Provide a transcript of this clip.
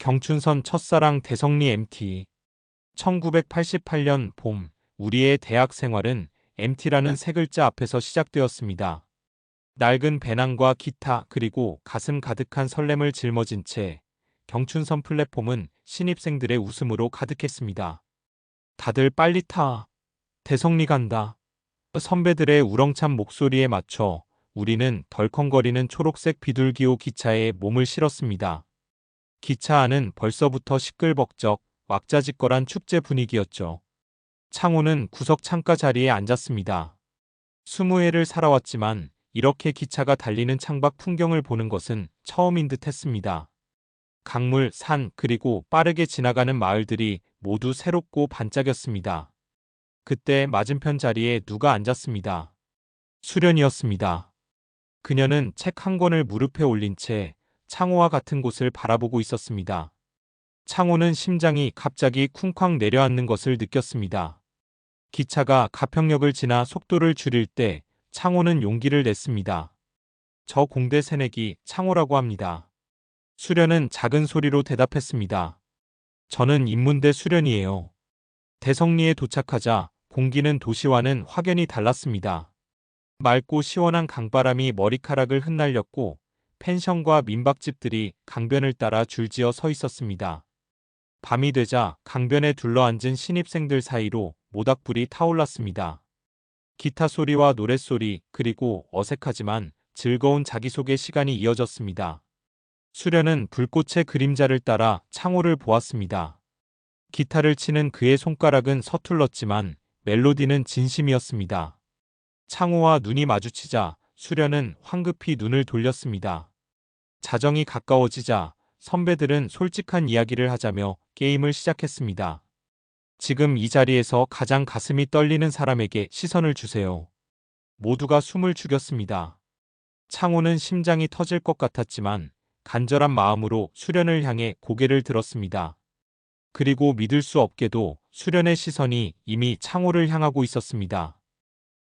경춘선 첫사랑 대성리 MT 1988년 봄 우리의 대학 생활은 MT라는 세 글자 앞에서 시작되었습니다. 낡은 배낭과 기타 그리고 가슴 가득한 설렘을 짊어진 채 경춘선 플랫폼은 신입생들의 웃음으로 가득했습니다. 다들 빨리 타. 대성리 간다. 선배들의 우렁찬 목소리에 맞춰 우리는 덜컹거리는 초록색 비둘기호 기차에 몸을 실었습니다. 기차 안은 벌써부터 시끌벅적 왁자지껄한 축제 분위기였죠. 창호는 구석 창가 자리에 앉았습니다. 스무 해를 살아왔지만 이렇게 기차가 달리는 창밖 풍경을 보는 것은 처음인 듯 했습니다. 강물, 산, 그리고 빠르게 지나가는 마을들이 모두 새롭고 반짝였습니다. 그때 맞은편 자리에 누가 앉았습니다. 수련이었습니다. 그녀는 책 한 권을 무릎에 올린 채 창호와 같은 곳을 바라보고 있었습니다. 창호는 심장이 갑자기 쿵쾅 내려앉는 것을 느꼈습니다. 기차가 가평역을 지나 속도를 줄일 때 창호는 용기를 냈습니다. 저 공대 새내기 창호라고 합니다. 수련은 작은 소리로 대답했습니다. 저는 인문대 수련이에요. 대성리에 도착하자 공기는 도시와는 확연히 달랐습니다. 맑고 시원한 강바람이 머리카락을 흩날렸고 펜션과 민박집들이 강변을 따라 줄지어 서 있었습니다. 밤이 되자 강변에 둘러앉은 신입생들 사이로 모닥불이 타올랐습니다. 기타 소리와 노랫소리 그리고 어색하지만 즐거운 자기소개 시간이 이어졌습니다. 수련은 불꽃의 그림자를 따라 창호를 보았습니다. 기타를 치는 그의 손가락은 서툴렀지만 멜로디는 진심이었습니다. 창호와 눈이 마주치자 수련은 황급히 눈을 돌렸습니다. 자정이 가까워지자 선배들은 솔직한 이야기를 하자며 게임을 시작했습니다. 지금 이 자리에서 가장 가슴이 떨리는 사람에게 시선을 주세요. 모두가 숨을 죽였습니다. 창호는 심장이 터질 것 같았지만 간절한 마음으로 수련을 향해 고개를 들었습니다. 그리고 믿을 수 없게도 수련의 시선이 이미 창호를 향하고 있었습니다.